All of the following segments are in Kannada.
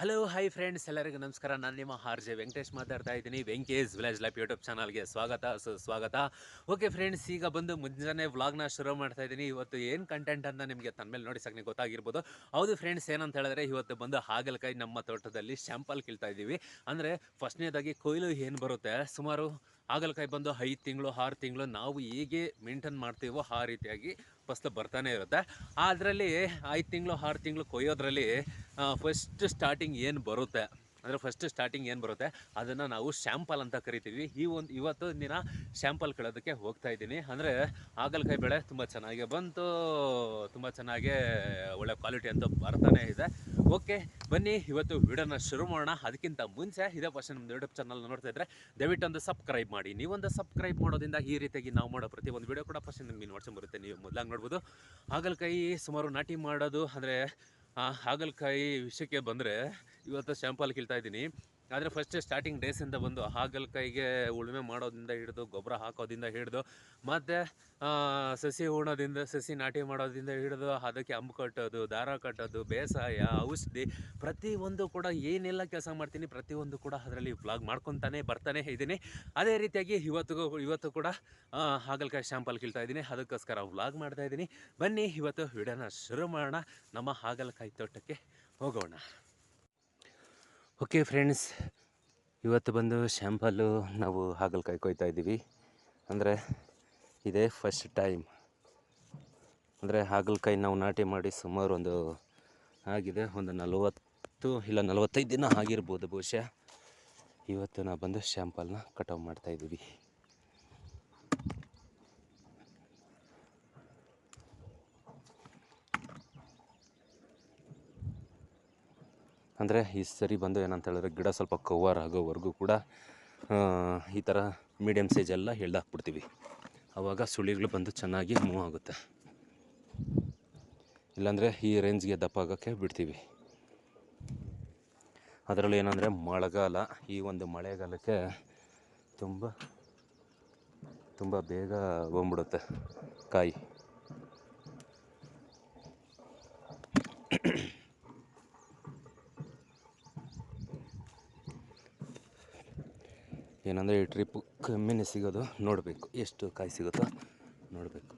ಹಲೋ ಹೈ ಫ್ರೆಂಡ್ಸ್ ಎಲ್ಲರಿಗೂ ನಮಸ್ಕಾರ. ನಾನು ನಿಮ್ಮ ಆರ್ ಜೆ ವೆಂಕಟೇಶ್ ಮಾತಾಡ್ತಾ ಇದ್ದೀನಿ. ವೆಂಕೇಶ್ ವಿಲೇಜ್ ಲೈಫ್ ಯೂಟ್ಯೂಬ್ ಚಾನಲ್ಗೆ ಸ್ವಾಗತ ಸುಸ್ವಾಗತ ಓಕೆ ಫ್ರೆಂಡ್ಸ್ ಈಗ ಬಂದು ಮುಂಜಾನೆ ವ್ಲಾಗ್ನ ಶುರು ಮಾಡ್ತಾ ಇದ್ದೀನಿ. ಇವತ್ತು ಏನು ಕಂಟೆಂಟ್ ಅಂತ ನಿಮಗೆ ತನ್ಮೇಲೆ ನೋಡಿ ಸಾಕು ಗೊತ್ತಾಗಿರ್ಬೋದು. ಹೌದು ಫ್ರೆಂಡ್ಸ್ ಏನಂತ ಹೇಳಿದ್ರೆ ಇವತ್ತು ಬಂದು ಹಾಗಲಕಾಯಿ ನಮ್ಮ ತೋಟದಲ್ಲಿ ಶ್ಯಾಂಪಲ್ ಕೀಳ್ತಾ ಇದ್ದೀವಿ. ಅಂದರೆ ಫಸ್ಟ್ನೇದಾಗಿ ಕೊಯ್ಲು ಏನು ಬರುತ್ತೆ? ಸುಮಾರು ಹಾಗಲಕಾಯಿ ಬಂದು ಐದು ತಿಂಗಳು, ಆರು ತಿಂಗಳು ನಾವು ಹೇಗೆ ಮೇಂಟೈನ್ ಮಾಡ್ತೀವೋ ಆ ರೀತಿಯಾಗಿ ಫಸ್ಟ್ ಬರ್ತಾನೆ ಇರುತ್ತೆ. ಅದರಲ್ಲಿ ಐದು ತಿಂಗಳು, ಆರು ತಿಂಗಳು ಕೊಯ್ಯೋದ್ರಲ್ಲಿ ಫಸ್ಟ್ ಸ್ಟಾರ್ಟಿಂಗ್ ಏನು ಬರುತ್ತೆ? ಅಂದರೆ ಫಸ್ಟ್ ಸ್ಟಾರ್ಟಿಂಗ್ ಏನು ಬರುತ್ತೆ? ಅದನ್ನು ನಾವು ಶ್ಯಾಂಪಲ್ ಅಂತ ಕರಿತೀವಿ. ಈ ಒಂದು, ಇವತ್ತು ದಿನ ಶ್ಯಾಂಪಲ್ ಕಳೋದಕ್ಕೆ ಹೋಗ್ತಾ ಇದ್ದೀನಿ. ಅಂದರೆ ಹಾಗಲಕಾಯಿ ಬೆಳೆ ತುಂಬ ಚೆನ್ನಾಗಿ ಬಂತು, ತುಂಬ ಚೆನ್ನಾಗೇ ಒಳ್ಳೆ ಕ್ವಾಲಿಟಿ ಅಂತ ಬರ್ತಾನೆ ಇದೆ. ಓಕೆ, ಬನ್ನಿ, ಇವತ್ತು ವಿಡಿಯೋನ ಶುರು ಮಾಡೋಣ. ಅದಕ್ಕಿಂತ ಮುಂಚೆ ಇದೇ ಫಸ್ಟ್ ನಮ್ಮ ಯೂಟ್ಯೂಬ್ ಚಾನಲ್ ನೋಡ್ತಾ ಇದ್ರೆ, ದಯವಿಟ್ಟು ಒಂದು ಸಬ್ಸ್ಕ್ರೈಬ್ ಮಾಡಿ. ನೀವೊಂದು ಸಬ್ಸ್ಕ್ರೈಬ್ ಮಾಡೋದ್ರಿಂದ ಈ ರೀತಿಯಾಗಿ ನಾವು ಮಾಡೋ ಪ್ರತಿ ಒಂದು ವಿಡಿಯೋ ಕೂಡ ಫಸ್ಟ್ ನಿಮಗೆ ನೋಡ್ಸ್ಕೊಂಡ್ ಬರುತ್ತೆ. ನೀವು ಮೊದಲಾಗಿ ನೋಡ್ಬೋದು. ಹಾಗಲಕಾಯಿ ಸುಮಾರು ನಾಟಿ ಮಾಡೋದು ಅಂದರೆ ಹಾಗಲಕಾಯಿ ವಿಷಯಕ್ಕೆ ಬಂದರೆ, ಇವತ್ತು ಶ್ಯಾಂಪಲ್ ಕೀಳ್ತಾ ಇದ್ದೀನಿ. ಆದರೆ ಫಸ್ಟ್ ಸ್ಟಾರ್ಟಿಂಗ್ ಡೇಸಿಂದ ಬಂದು ಹಾಗಲಕಾಯಿಗೆ ಉಳುಮೆ ಮಾಡೋದಿಂದ ಹಿಡಿದು, ಗೊಬ್ಬರ ಹಾಕೋದಿಂದ ಹಿಡಿದು, ಮತ್ತು ಸಸಿ ಉಣೋದಿಂದ ಸಸಿ ನಾಟಿ ಮಾಡೋದಿಂದ ಹಿಡಿದು, ಅದಕ್ಕೆ ಅಂಬು ಕಟ್ಟೋದು, ದಾರ ಕಟ್ಟೋದು, ಬೇಸಾಯ, ಔಷಧಿ ಪ್ರತಿಯೊಂದು ಕೂಡ ಏನೆಲ್ಲ ಕೆಲಸ ಮಾಡ್ತೀನಿ ಪ್ರತಿಯೊಂದು ಕೂಡ ಅದರಲ್ಲಿ ವ್ಲಾಗ್ ಮಾಡ್ಕೊತಾನೆ ಬರ್ತಾನೆ ಇದ್ದೀನಿ ಅದೇ ರೀತಿಯಾಗಿ ಇವತ್ತಿಗೂ, ಇವತ್ತು ಕೂಡ ಹಾಗಲಕಾಯಿ ಶಾಂಪಲ್ ಕೀಳ್ತಾ ಇದ್ದೀನಿ ಅದಕ್ಕೋಸ್ಕರ ವ್ಲಾಗ್ ಮಾಡ್ತಾ ಇದ್ದೀನಿ ಬನ್ನಿ, ಇವತ್ತು ವಿಡಿಯೋನ ಶುರು ಮಾಡೋಣ. ನಮ್ಮ ಹಾಗಲಕಾಯಿ ತೋಟಕ್ಕೆ ಹೋಗೋಣ. ಓಕೆ ಫ್ರೆಂಡ್ಸ್ ಇವತ್ತು ಬಂದು ಶ್ಯಾಂಪಲ್ಲು ನಾವು ಹಾಗಲಕಾಯಿ ಕೊಯ್ತಾ ಇದ್ದೀವಿ. ಅಂದರೆ ಇದೇ ಫಸ್ಟ್ ಟೈಮ್ ಅಂದರೆ ಹಾಗಲಕಾಯಿ ನಾವು ನಾಟಿ ಮಾಡಿ ಸುಮಾರು ಒಂದು ಆಗಿದೆ, ಒಂದು ನಲವತ್ತು ಇಲ್ಲ ನಲವತ್ತೈದು ದಿನ ಆಗಿರ್ಬೋದು ಬಹುಶಃ. ಇವತ್ತು ನಾವು ಬಂದು ಶ್ಯಾಂಪಲ್ನ ಕಟಾವು ಮಾಡ್ತಾ ಅಂದರೆ ಈ ಸರಿ ಬಂದು ಏನಂತ ಹೇಳಿದ್ರೆ ಗಿಡ ಸ್ವಲ್ಪ ಕವರ್ ಆಗೋವರೆಗೂ ಕೂಡ ಈ ಥರ ಮೀಡಿಯಮ್ ಸೈಜ್ ಎಲ್ಲ ಎಳ್ದಾಕ್ಬಿಡ್ತೀವಿ. ಆವಾಗ ಸುಳಿಗಳು ಬಂದು ಚೆನ್ನಾಗಿ ಮೂವ್ ಆಗುತ್ತೆ. ಇಲ್ಲಾಂದರೆ ಈ ರೇಂಜ್ಗೆ ದಪ್ಪ ಆಗೋಕ್ಕೆ ಬಿಡ್ತೀವಿ. ಅದರಲ್ಲಿ ಏನಂದರೆ ಮಳೆಗಾಲ, ಈ ಒಂದು ಮಳೆಗಾಲಕ್ಕೆ ತುಂಬ ತುಂಬ ಬೇಗ ಬಂದ್ಬಿಡುತ್ತೆ ಕಾಯಿ. ಏನಂದರೆ ಈ ಟ್ರಿಪ್ ಕಮ್ಮಿನೇ ಸಿಗೋದು, ನೋಡಬೇಕು. ಎಷ್ಟು ಕಾಯಿ ಸಿಗುತ್ತೋ ನೋಡಬೇಕು.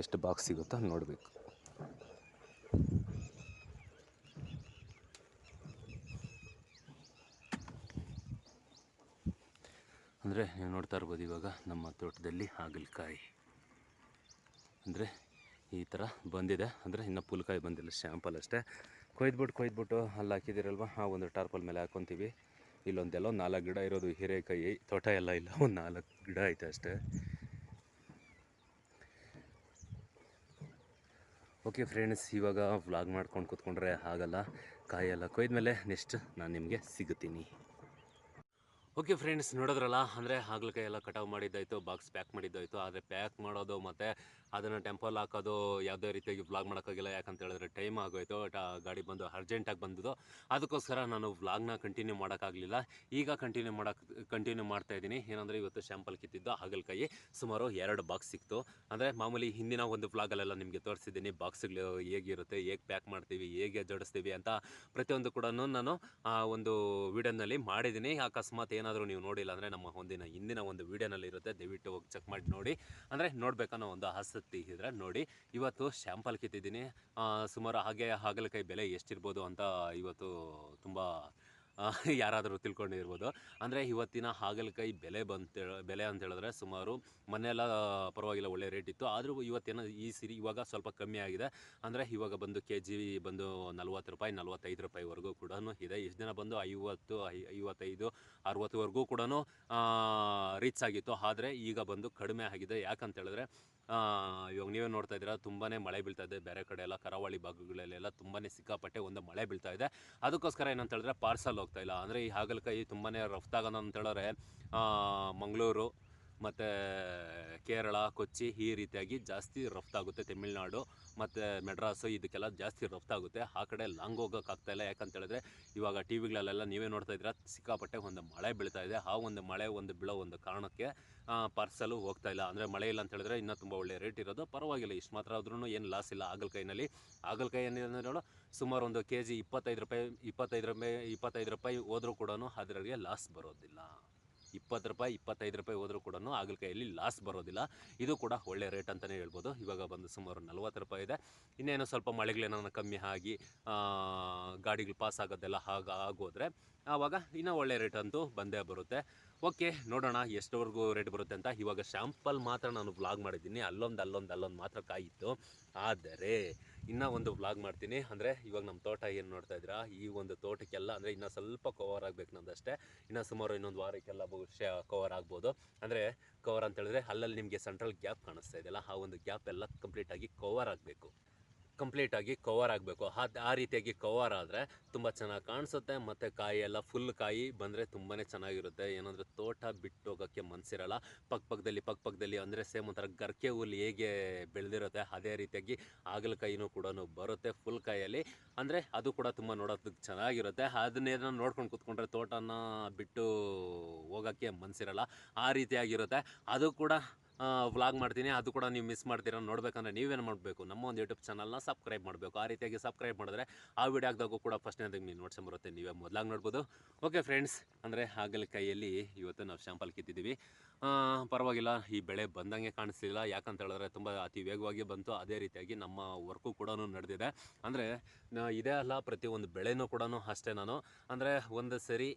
ಎಷ್ಟು ಬಾಕ್ಸ್ ಸಿಗುತ್ತೋ ನೋಡಬೇಕು. ಅಂದರೆ ನೀವು ನೋಡ್ತಾ ಇರ್ಬೋದು ಇವಾಗ ನಮ್ಮ ತೋಟದಲ್ಲಿ ಹಾಗಲಕಾಯಿ. ಅಂದರೆ ಈ ಥರ ಬಂದಿದೆ. ಅಂದರೆ ಇನ್ನೂ ಪುಲ್ಕಾಯಿ ಬಂದಿಲ್ಲ ಶ್ಯಾಂಪಲ್ ಅಷ್ಟೇ. ಕೊಯ್ದ್ಬಿಟ್ಟು ಕೊಯ್ದ್ಬಿಟ್ಟು ಅಲ್ಲಿ ಹಾಕಿದ್ದೀರಲ್ವ? ಆ ಒಂದು ಟಾರ್ಪಲ್ ಮೇಲೆ ಹಾಕ್ಕೊತೀವಿ ಇಲ್ಲೊಂದೆಲ್ಲ ನಾಲ್ಕು ಗಿಡ ಇರೋದು ಹೀರೆಕಾಯಿ ತೋಟ ಎಲ್ಲ ಇಲ್ಲ, ಒಂದು ನಾಲ್ಕು ಗಿಡ ಐತೆ ಅಷ್ಟೇ. ಓಕೆ ಫ್ರೆಂಡ್ಸ್ ಇವಾಗ ವ್ಲಾಗ್ ಮಾಡ್ಕೊಂಡು ಕೂತ್ಕೊಂಡ್ರೆ ಆಗಲ್ಲ ಕಾಯೆಲ್ಲ ಕೊಯ್ದ್ಮೇಲೆ ನೆಕ್ಸ್ಟ್ ನಾನು ನಿಮಗೆ ಸಿಗುತ್ತೀನಿ. ಓಕೆ ಫ್ರೆಂಡ್ಸ್ ನೋಡಿದ್ರಲ್ಲ, ಅಂದರೆ ಹಾಗಲಕಾಯಿ ಎಲ್ಲ ಕಟಾವು ಮಾಡಿದ್ದಾಯಿತು ಬಾಕ್ಸ್ ಪ್ಯಾಕ್ ಮಾಡಿದ್ದಾಯಿತು, ಆದರೆ ಪ್ಯಾಕ್ ಮಾಡೋದು ಮತ್ತು ಅದನ್ನು ಟೆಂಪಲ್ ಹಾಕೋದು, ಯಾವುದೇ ರೀತಿಯಾಗಿ ವ್ಲಾಗ್ ಮಾಡೋಕ್ಕಾಗಿಲ್ಲ, ಯಾಕಂತ ಹೇಳಿದ್ರೆ ಟೈಮ್ ಆಗೋಯ್ತು ಗಾಡಿ ಬಂದು ಅರ್ಜೆಂಟಾಗಿ ಬಂದಿದ್ದು. ಅದಕ್ಕೋಸ್ಕರ ನಾನು ವ್ಲಾಗ್ನ ಕಂಟಿನ್ಯೂ ಮಾಡೋಕ್ಕಾಗಲಿಲ್ಲ. ಈಗ ಕಂಟಿನ್ಯೂ ಮಾಡೋಕ್ಕೆ ಕಂಟಿನ್ಯೂ ಮಾಡ್ತಾ ಇದ್ದೀನಿ. ಏನಂದರೆ ಇವತ್ತು ಶ್ಯಾಂಪಲ್ ಕಿತ್ತಿದ್ದು ಹಾಗಲಕಾಯಿ. ಸುಮಾರು ಎರಡು ಬಾಕ್ಸ್ ಸಿಕ್ತು. ಅಂದರೆ ಮಾಮೂಲಿ ಹಿಂದಿನ ಒಂದು ವ್ಲಾಗಲ್ಲೆಲ್ಲ ನಿಮಗೆ ತೋರಿಸಿದ್ದೀನಿ. ಬಾಕ್ಸ್ಗಳು ಹೇಗಿರುತ್ತೆ, ಹೇಗೆ ಪ್ಯಾಕ್ ಮಾಡ್ತೀವಿ, ಹೇಗೆ ಜೋಡಿಸ್ತೀವಿ ಅಂತ ಪ್ರತಿಯೊಂದು ಕೂಡ ನಾನು, ಆ, ಒಂದು ವಿಡಿಯೋನಲ್ಲಿ ಮಾಡಿದ್ದೀನಿ. ಅಕಸ್ಮಾತ್ ಏನಾದರೂ ನೀವು ನೋಡಿಲ್ಲ ಅಂದರೆ ನಮ್ಮ ಒಂದಿನ ಹಿಂದಿನ ಒಂದು ವಿಡಿಯೋನಲ್ಲಿ ಇರುತ್ತೆ. ದಯವಿಟ್ಟು ಹೋಗಿ ಚೆಕ್ ಮಾಡಿ ನೋಡಿ. ಅಂದರೆ ನೋಡ್ಬೇಕನ್ನೋ ಒಂದು ಆಸಕ್ತಿ ಇದ್ರ ನೋಡಿ, ಇವತ್ತು ಶ್ಯಾಂಪಲ್ ಕಿತ್ತಿದ್ದೀನಿ ಸುಮಾರು ಹಾಗೆ ಹಾಗಲಕಾಯಿ ಬೆಲೆ ಎಷ್ಟಿರ್ಬೋದು ಅಂತ ಇವತ್ತು ತುಂಬ ಯಾರಾದರೂ ತಿಳ್ಕೊಂಡಿರ್ಬೋದು. ಅಂದರೆ ಇವತ್ತಿನ ಹಾಗಲಕಾಯಿ ಬೆಲೆ ಬಂತ, ಬೆಲೆ ಅಂತ ಹೇಳಿದ್ರೆ ಸುಮಾರು ಮೊನ್ನೆಲ್ಲ ಪರವಾಗಿಲ್ಲ ಒಳ್ಳೆ ರೇಟ್ ಇತ್ತು. ಆದರೂ ಇವತ್ತೇನೋ ಈ ಸಿರಿ ಇವಾಗ ಸ್ವಲ್ಪ ಕಮ್ಮಿ ಆಗಿದೆ. ಅಂದರೆ ಇವಾಗ ಬಂದು ಕೆ ಜಿ ಬಂದು ನಲ್ವತ್ತು ರೂಪಾಯಿ, ನಲ್ವತ್ತೈದು ರೂಪಾಯಿವರೆಗೂ ಕೂಡ ಇದೆ. ಎಷ್ಟು ದಿನ ಬಂದು ಐವತ್ತು, ಐ, ಐವತ್ತೈದು, ಅರುವತ್ತುವರೆಗೂ ಕೂಡ ರೀಚ್ ಆಗಿತ್ತು. ಆದರೆ ಈಗ ಬಂದು ಕಡಿಮೆ ಆಗಿದೆ. ಯಾಕಂತ ಹೇಳಿದ್ರೆ ಇವಾಗ ನೀವೇ ನೋಡ್ತಾ ಇದ್ದೀರಾ ತುಂಬಾ ಮಳೆ ಬೀಳ್ತಾ ಇದೆ. ಬೇರೆ ಕಡೆ ಎಲ್ಲ ಕರಾವಳಿ ಭಾಗಗಳಲ್ಲೆಲ್ಲ ತುಂಬಾ ಸಿಕ್ಕಾಪಟ್ಟೆ ಒಂದು ಮಳೆ ಬೀಳ್ತಾ ಇದೆ. ಅದಕ್ಕೋಸ್ಕರ ಏನಂತ ಹೇಳಿದ್ರೆ ಪಾರ್ಸಲ್ ಹೋಗ್ತಾ ಇಲ್ಲ. ಅಂದರೆ ಈ ಹಾಗಲಕಾಯಿ ತುಂಬಾ ರಫ್ತಾಗೋದು ಅಂತ ಹೇಳಿದ್ರೆ ಮಂಗಳೂರು ಮತ್ತು ಕೇರಳ, ಕೊಚ್ಚಿ ಈ ರೀತಿಯಾಗಿ ಜಾಸ್ತಿ ರಫ್ತಾಗುತ್ತೆ ತಮಿಳ್ನಾಡು, ಮತ್ತು ಮೆಡ್ರಾಸು ಇದಕ್ಕೆಲ್ಲ ಜಾಸ್ತಿ ರಫ್ತಾಗುತ್ತೆ ಆ ಕಡೆ ಲಾಂಗ್ ಹೋಗೋಕ್ಕಾಗ್ತಾಯಿಲ್ಲ ಯಾಕಂತ ಹೇಳಿದ್ರೆ ಇವಾಗ ಟಿ ವಿಗಳಲ್ಲೆಲ್ಲ ನೀವೇ ನೋಡ್ತಾ ಇದ್ದೀರಾ, ಸಿಕ್ಕಾಪಟ್ಟೆ ಒಂದು ಮಳೆ ಬೀಳ್ತಾ ಇದೆ. ಆ ಒಂದು ಮಳೆ ಒಂದು ಬೀಳೋ ಒಂದು ಕಾರಣಕ್ಕೆ ಪಾರ್ಸಲು ಹೋಗ್ತಾ ಇಲ್ಲ. ಅಂದರೆ ಮಳೆ ಇಲ್ಲ ಅಂತ ಹೇಳಿದ್ರೆ ಇನ್ನೂ ತುಂಬ ಒಳ್ಳೆ ರೇಟ್ ಇರೋದು. ಪರವಾಗಿಲ್ಲ, ಇಷ್ಟು ಮಾತ್ರ ಆದ್ರೂ ಏನು ಲಾಸ್ ಇಲ್ಲ ಆಗಲಕಾಯಿನಲ್ಲಿ ಆಗಲಕಾಯಿ ಏನಿದೆ ನೋಡು, ಸುಮಾರು ಒಂದು ಕೆ ಜಿ ಇಪ್ಪತ್ತೈದು ರೂಪಾಯಿ ಇಪ್ಪತ್ತೈದು ರೂಪಾಯಿ ಇಪ್ಪತ್ತೈದು ರೂಪಾಯಿ ಹೋದರೂ ಕೂಡ ಅದರಲ್ಲಿ ಲಾಸ್ ಬರೋದಿಲ್ಲ. ಇಪ್ಪತ್ತು ರೂಪಾಯಿ, ಇಪ್ಪತ್ತೈದು ರೂಪಾಯಿ ಹೋದರೂ ಕೂಡ ಹಾಗಲಕಾಯಲ್ಲಿ ಲಾಸ್ ಬರೋದಿಲ್ಲ. ಇದು ಕೂಡ ಒಳ್ಳೆ ರೇಟ್ ಅಂತಲೇ ಹೇಳ್ಬೋದು. ಇವಾಗ ಬಂದು ಸುಮಾರು ನಲ್ವತ್ತು ರೂಪಾಯಿ ಇದೆ. ಇನ್ನೇನು ಸ್ವಲ್ಪ ಮಳೆಗಳೇನೋ ಕಮ್ಮಿ ಆಗಿ ಗಾಡಿಗಳು ಪಾಸ್ ಆಗೋದೆಲ್ಲ ಆಗ ಆಗೋದ್ರೆ ಆವಾಗ ಇನ್ನೂ ಒಳ್ಳೆ ರೇಟ್ ಅಂತೂ ಬಂದೇ ಬರುತ್ತೆ. ಓಕೆ ನೋಡೋಣ ಎಷ್ಟವರೆಗೂ ರೇಟ್ ಬರುತ್ತೆ ಅಂತ. ಇವಾಗ ಶ್ಯಾಂಪಲ್ ಮಾತ್ರ ನಾನು ಬ್ಲಾಗ್ ಮಾಡಿದ್ದೀನಿ. ಅಲ್ಲೊಂದು ಅಲ್ಲೊಂದು ಅಲ್ಲೊಂದು ಮಾತ್ರ ಕಾಯಿತ್ತು. ಆದರೆ ಇನ್ನೂ ಒಂದು ಬ್ಲಾಗ್ ಮಾಡ್ತೀನಿ. ಅಂದರೆ ಇವಾಗ ನಮ್ಮ ತೋಟ ಏನು ನೋಡ್ತಾ ಇದ್ದೀರಾ? ಈ ಒಂದು ತೋಟಕ್ಕೆಲ್ಲ ಅಂದರೆ ಇನ್ನೂ ಸ್ವಲ್ಪ ಕವರ್ ಆಗಬೇಕು ನಂದಷ್ಟೇ. ಇನ್ನೂ ಸುಮಾರು ಇನ್ನೊಂದು ವಾರಕ್ಕೆಲ್ಲ ಬಹುಶಃ ಕವರ್ ಆಗ್ಬೋದು. ಅಂದರೆ ಕವರ್ ಅಂತ ಹೇಳಿದ್ರೆ ಅಲ್ಲಲ್ಲಿ ನಿಮಗೆ ಸೆಂಟ್ರಲ್ ಗ್ಯಾಪ್ ಕಾಣಿಸ್ತಾ ಇದೆಯಲ್ಲ, ಆ ಒಂದು ಗ್ಯಾಪ್ ಎಲ್ಲ ಕಂಪ್ಲೀಟಾಗಿ ಕವರ್ ಆಗಬೇಕು. ಕಂಪ್ಲೀಟಾಗಿ ಕವರ್ ಆಗಬೇಕು. ಅದು ಆ ರೀತಿಯಾಗಿ ಕವರ್ ಆದರೆ ತುಂಬ ಚೆನ್ನಾಗಿ ಕಾಣಿಸುತ್ತೆ. ಮತ್ತು ಕಾಯಿ ಎಲ್ಲ ಫುಲ್ ಕಾಯಿ ಬಂದರೆ ತುಂಬಾ ಚೆನ್ನಾಗಿರುತ್ತೆ. ಏನಂದರೆ ತೋಟ ಬಿಟ್ಟು ಮನಸ್ಸಿರಲ್ಲ ಪಕ್ಕ ಪಕ್ಕದಲ್ಲಿ ಪಕ್ಕ ಪಕ್ಕದಲ್ಲಿ ಅಂದರೆ ಸೇಮ್ ಒಂಥರ ಗರ್ಕೆ ಹುಲ್ಲು ಹೇಗೆ ಬೆಳೆದಿರುತ್ತೆ ಅದೇ ರೀತಿಯಾಗಿ ಹಾಗಲಕಾಯಿನೂ ಕೂಡ ಬರುತ್ತೆ ಫುಲ್ ಕಾಯಲ್ಲಿ. ಅಂದರೆ ಅದು ಕೂಡ ತುಂಬ ನೋಡೋದಕ್ಕೆ ಚೆನ್ನಾಗಿರುತ್ತೆ. ಅದನ್ನೇನೋ ನೋಡ್ಕೊಂಡು ಕೂತ್ಕೊಂಡ್ರೆ ತೋಟನ ಬಿಟ್ಟು ಹೋಗೋಕ್ಕೆ ಮನಸ್ಸಿರಲ್ಲ ಆ ರೀತಿಯಾಗಿರುತ್ತೆ. ಅದು ಕೂಡ ವ್ಲಾಗ್ ಮಾಡ್ತೀನಿ. ಅದು ಕೂಡ ನೀವು ಮಿಸ್ ಮಾಡ್ತೀರಾ ನೋಡಬೇಕಂದ್ರೆ ನೀವೇನು ಮಾಡಬೇಕು? ನಮ್ಮ ಒಂದು ಯೂಟ್ಯೂಬ್ ಚಾನಲ್ನ ಸಬ್ಸ್ಕ್ರೈಬ್ ಮಾಡಬೇಕು. ಆ ರೀತಿಯಾಗಿ ಸಬ್ಸ್ಕ್ರೈಬ್ ಮಾಡಿದ್ರೆ ಆ ಹಾಕಿದಾಗೂ ಕೂಡ ಫಸ್ಟ್ನೇದಾಗಿ ನೀವು ನೋಡ್ಸಂಬರುತ್ತೆ ನೀವೇ ಮೊದಲಾಗಿ ನೋಡ್ಬೋದು. ಓಕೆ ಫ್ರೆಂಡ್ಸ್ ಅಂದರೆ ಕೈಯಲ್ಲಿ ಇವತ್ತು ನಾವು ಶಾಂಪಲ್ ಕಿತ್ತಿದ್ದೀವಿ. ಪರವಾಗಿಲ್ಲ, ಈ ಬೆಳೆ ಬಂದಂಗೆ ಕಾಣಿಸ್ಲಿಲ್ಲ. ಯಾಕಂತ ಹೇಳಿದ್ರೆ ತುಂಬ ಅತಿ ವೇಗವಾಗಿ ಬಂತು. ಅದೇ ರೀತಿಯಾಗಿ ನಮ್ಮ ವರ್ಕು ಕೂಡ ನಡೆದಿದೆ. ಅಂದರೆ ಇದೇ ಅಲ್ಲ ಪ್ರತಿಯೊಂದು ಬೆಳೆನೂ ಕೂಡ ಅಷ್ಟೇ ನಾನು. ಅಂದರೆ, ಒಂದು ಸರಿ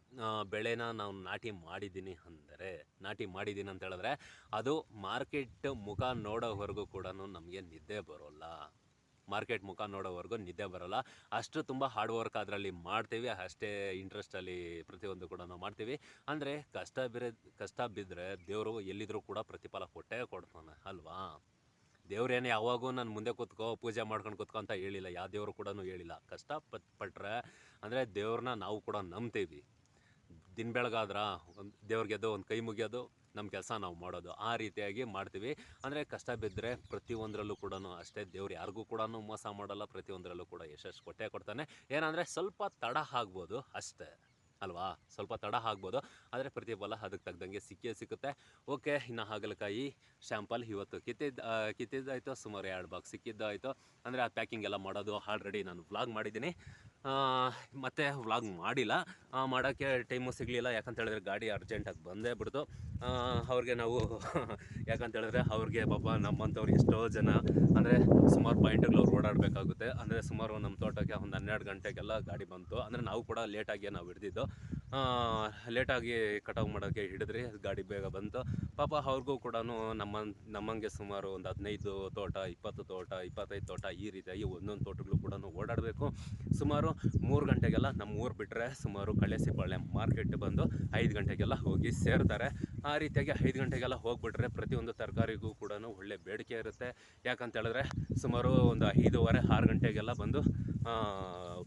ಬೆಳೆನ ನಾವು ನಾಟಿ ಮಾಡಿದ್ದೀನಿ ಅಂದರೆ, ನಾಟಿ ಮಾಡಿದ್ದೀನಿ ಅಂತ ಹೇಳಿದ್ರೆ, ಅದು ಮಾರ್ಕೆಟ್ ಮುಖ ನೋಡೋವರೆಗೂ ಕೂಡ ನಮಗೆ ನಿದ್ದೆ ಬರೋಲ್ಲ. ಮಾರ್ಕೆಟ್ ಮುಖ ನೋಡೋವರೆಗೂ ನಿದ್ದೆ ಬರೋಲ್ಲ. ಅಷ್ಟು ತುಂಬ ಹಾರ್ಡ್ ವರ್ಕ್ ಅದರಲ್ಲಿ ಮಾಡ್ತೀವಿ, ಅಷ್ಟೇ ಇಂಟ್ರೆಸ್ಟಲ್ಲಿ ಪ್ರತಿಯೊಂದು ಕೂಡ ನಾವು ಮಾಡ್ತೀವಿ. ಅಂದರೆ ಕಷ್ಟ ಬಿರೆ, ಕಷ್ಟ ಬಿದ್ದರೆ ದೇವರು ಎಲ್ಲಿದ್ರೂ ಕೂಡ ಪ್ರತಿಫಲ ಕೊಟ್ಟೇ ಕೊಡ್ತಾನೆ, ಅಲ್ವಾ? ದೇವ್ರೇನು ಯಾವಾಗೂ ನಾನು ಮುಂದೆ ಕೂತ್ಕೋ, ಪೂಜೆ ಮಾಡ್ಕೊಂಡು ಕೂತ್ಕೋ ಅಂತ ಹೇಳಿಲ್ಲ ಯಾವ ದೇವರು ಕೂಡ ಹೇಳಿಲ್ಲ. ಕಷ್ಟ ಪಟ್ ಅಂದರೆ ದೇವ್ರನ್ನ ನಾವು ಕೂಡ ನಂಬ್ತೀವಿ. ದಿನ ಬೆಳಗಾದ್ರೆ ಒಂದು ದೇವ್ರಿಗೆದ್ದು ಒಂದು ಕೈ ಮುಗಿಯೋದು ನಮ್ಮ ಕೆಲಸ ನಾವು ಮಾಡೋದು. ಆ ರೀತಿಯಾಗಿ ಮಾಡ್ತೀವಿ. ಅಂದರೆ ಕಷ್ಟ ಬಿದ್ದರೆ ಪ್ರತಿಯೊಂದರಲ್ಲೂ ಕೂಡ ಅಷ್ಟೇ ದೇವ್ರು ಯಾರಿಗೂ ಕೂಡ ಮೋಸ ಮಾಡಲ್ಲ, ಪ್ರತಿಯೊಂದರಲ್ಲೂ ಕೂಡ ಯಶಸ್ಸು ಕೊಟ್ಟೇ ಕೊಡ್ತಾನೆ. ಏನಂದರೆ ಸ್ವಲ್ಪ ತಡ ಆಗ್ಬೋದು ಅಷ್ಟೇ. ಅಲ್ವಾ? ಸ್ವಲ್ಪ ತಡ ಆಗ್ಬೋದು. ಆದರೆ ಪ್ರತಿಫಲ ಅದಕ್ಕೆ ತಗ್ದಂಗೆ ಸಿಕ್ಕೇ ಸಿಗುತ್ತೆ ಓಕೆ, ಇನ್ನು ಹಾಗಲಕಾಯಿ, ಶ್ಯಾಂಪಲ್ ಇವತ್ತು ಕಿತ್ತಿದ್ದು ಕಿತ್ತಿದ್ದಾಯಿತು. ಸುಮಾರು ಎರಡು ಬಾಕ್ಸ್ ಸಿಕ್ಕಿದ್ದಾಯಿತು. ಅಂದರೆ ಆ ಪ್ಯಾಕಿಂಗ್ ಎಲ್ಲ ಮಾಡೋದು ಆಲ್ರೆಡಿ ನಾನು ವ್ಲಾಗ್ ಮಾಡಿದ್ದೀನಿ. ಮತ್ತೆ ವ್ಲಾಗ್ ಮಾಡಿಲ್ಲ. ಮಾಡೋಕ್ಕೆ ಟೈಮು ಸಿಗಲಿಲ್ಲ. ಯಾಕಂತ ಹೇಳಿದ್ರೆ ಗಾಡಿ ಅರ್ಜೆಂಟಾಗಿ ಬಂದೇ ಬಿಡ್ತು. ಅವ್ರಿಗೆ ನಾವು ಯಾಕಂತ ಹೇಳಿದ್ರೆ ಅವ್ರಿಗೆ ಪಾಪ ನಮ್ಮಂಥವ್ರು ಎಷ್ಟೋ ಜನ, ಅಂದರೆ ಸುಮಾರು ಪಾಯಿಂಟ್ಗಳು ಅವ್ರು ಓಡಾಡಬೇಕಾಗುತ್ತೆ. ಅಂದರೆ ಸುಮಾರು ನಮ್ಮ ತೋಟಕ್ಕೆ ಒಂದು ಹನ್ನೆರಡು ಗಂಟೆಗೆಲ್ಲ ಗಾಡಿ ಬಂತು. ಅಂದರೆ ನಾವು ಕೂಡ ಲೇಟಾಗಿ ನಾವು ಹಿಡ್ದಿದ್ದು. ಲೇಟಾಗಿ ಕಟಾವು ಮಾಡೋಕ್ಕೆ ಹಿಡಿದ್ರಿ, ಗಾಡಿ ಬೇಗ ಬಂತು. ಪಾಪ ಅವ್ರಿಗೂ ಕೂಡ ನಮ್ಮ, ನಮ್ಮಂಗೆ ಸುಮಾರು ಒಂದು ಹದಿನೈದು ತೋಟ, ಇಪ್ಪತ್ತು ತೋಟ, ಇಪ್ಪತ್ತೈದು ತೋಟ ಈ ರೀತಿಯಾಗಿ ಒಂದೊಂದು ತೋಟಗಳು ಕೂಡ ಓಡಾಡಬೇಕು. ಸುಮಾರು ಮೂರು ಗಂಟೆಗೆಲ್ಲ ನಮ್ಮ ಊರು ಬಿಟ್ಟರೆ ಸುಮಾರು ಕಳ್ಳೆಸಿಪಾಳ್ಯ ಮಾರ್ಕೆಟ್ ಬಂದು ಐದು ಗಂಟೆಗೆಲ್ಲ ಹೋಗಿ ಸೇರ್ತಾರೆ. ಆ ರೀತಿಯಾಗಿ ಐದು ಗಂಟೆಗೆಲ್ಲ ಹೋಗಿಬಿಟ್ರೆ ಪ್ರತಿಯೊಂದು ತರಕಾರಿಗೂ ಕೂಡ ಒಳ್ಳೆ ಬೇಡಿಕೆ ಇರುತ್ತೆ. ಯಾಕಂತ ಹೇಳಿದ್ರೆ ಸುಮಾರು ಒಂದು ಐದೂವರೆ, ಆರು ಗಂಟೆಗೆಲ್ಲ ಬಂದು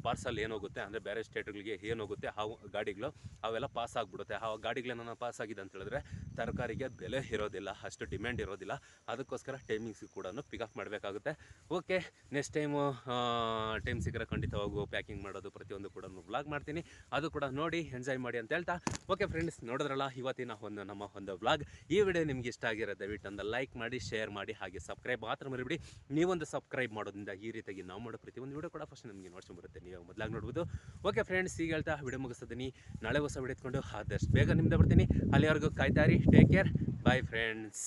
ಪಾರ್ಸಲ್ ಏನೋಗುತ್ತೆ ಅಂದರೆ ಬೇರೆ ಸ್ಟೇಟ್ಗಳಿಗೆ ಏನೋಗುತ್ತೆ ಆ ಗಾಡಿಗಳು ಅವೆಲ್ಲ ಪಾಸ್ ಆಗಿಬಿಡುತ್ತೆ. ಆ ಗಾಡಿಗಳೇನ ಪಾಸ್ ಆಗಿದೆ ಅಂತ ಹೇಳಿದ್ರೆ ತರಕಾರಿಗೆ ಬೆಲೆ ಇರೋದಿಲ್ಲ, ಅಷ್ಟು ಡಿಮ್ಯಾಂಡ್ ಇರೋದಿಲ್ಲ. ಅದಕ್ಕೋಸ್ಕರ ಟೈಮಿಂಗ್ಸ್ ಕೂಡ ಪಿಕಪ್ ಮಾಡಬೇಕಾಗುತ್ತೆ. ಓಕೆ ನೆಕ್ಸ್ಟ್ ಟೈಮು ಟೈಮ್ ಸಿಕ್ಕರೆ ಖಂಡಿತವಾಗೂ ಪ್ಯಾಕಿಂಗ್ ಮಾಡೋದು ಪ್ರತಿಯೊಂದು ಕೂಡ ವ್ಲಾಗ್ ಮಾಡ್ತೀನಿ. ಅದು ಕೂಡ ನೋಡಿ ಎಂಜಾಯ್ ಮಾಡಿ ಅಂತ ಹೇಳ್ತಾ. ಓಕೆ ಫ್ರೆಂಡ್ಸ್ ನೋಡಿದ್ರಲ್ಲ, ಇವತ್ತಿನ ಒಂದು ನಮ್ಮ ಒಂದು ವ್ಲಾಗ್ ಈ ವಿಡಿಯೋ ನಿಮ್ಗೆ ಇಷ್ಟ ಆಗಿರೋ ದಯವಿಟ್ಟು ಒಂದು ಲೈಕ್ ಮಾಡಿ ಶೇರ್ ಮಾಡಿ, ಹಾಗೆ ಸಬ್ಸ್ಕ್ರೈಬ್ ಮಾತ್ರ ಮರಿಬಿಡಿ. ನೀವೊಂದು ಸಬ್ಸ್ಕ್ರೈಬ್ ಮಾಡೋದ್ರಿಂದ ಈ ರೀತಿಯಾಗಿ ನಾವು ಮಾಡೋ ಪ್ರತಿಯೊಂದು ವಿಡಿಯೋ ಕೂಡ ಫಸ್ಟ್ ನಿಮಗೆ ನೋಡ್ಸ್ಕೊಂಡ್ಬರುತ್ತೆ ನೀವು ಮೊದಲಾಗಿ ನೋಡ್ಬೋದು. ಓಕೆ ಫ್ರೆಂಡ್ಸ್, ಈಗ ಹೇಳ್ತಾ ವಿಡಿಯೋ ಮುಗಿಸ್ತೀನಿ ನಾಳೆ ಹೊಸ ವಿಡಿಯೋ ಎತ್ಕೊಂಡು ಆದಷ್ಟು ಬೇಗ ನಿಮ್ದು ಬರ್ತೀನಿ. ಅಲ್ಲಿವರೆಗೂ ಕಾಯ್ತಾರಿ ಟೇಕ್ ಕೇರ್ ಬಾಯ್ ಫ್ರೆಂಡ್ಸ್